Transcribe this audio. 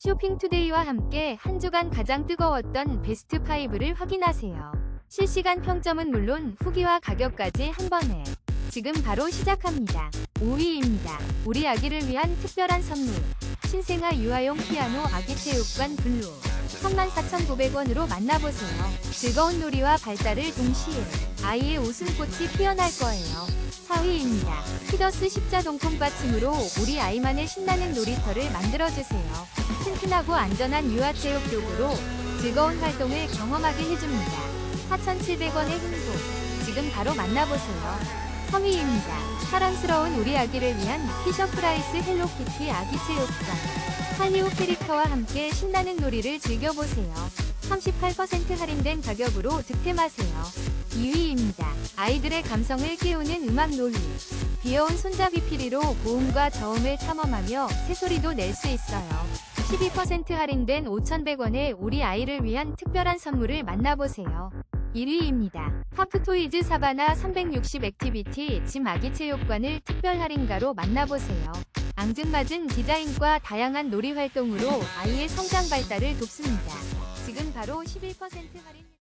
쇼핑투데이와 함께 한 주간 가장 뜨거웠던 베스트 5를 확인하세요. 실시간 평점은 물론 후기와 가격까지 한 번에. 지금 바로 시작합니다. 5위입니다. 우리 아기를 위한 특별한 선물. 신생아 유아용 피아노 아기 체육관 블루. 34,900원으로 만나보세요. 즐거운 놀이와 발달을 동시에 아이의 웃음꽃이 피어날 거예요. 4위입니다. 피더스 십자동통 받침으로 우리 아이만의 신나는 놀이터를 만들어주세요. 튼튼하고 안전한 유아체육 교구로 즐거운 활동을 경험하게 해줍니다. 4,700원의 행복. 지금 바로 만나보세요. 3위입니다. 사랑스러운 우리 아기를 위한 피셔프라이스 헬로키티 아기 체육관. 할리우 캐릭터와 함께 신나는 놀이를 즐겨보세요. 38% 할인된 가격으로 득템하세요. 2위입니다. 아이들의 감성을 깨우는 음악 놀이. 귀여운 손잡이 피리로 고음과 저음을 탐험하며 새소리도 낼 수 있어요. 12% 할인된 5,100원의 우리 아이를 위한 특별한 선물을 만나보세요. 1위입니다. 하프토이즈 사바나 360 액티비티 짐 아기 체육관을 특별 할인가로 만나보세요. 앙증맞은 디자인과 다양한 놀이 활동으로 아이의 성장 발달을 돕습니다. 지금 바로 11% 할인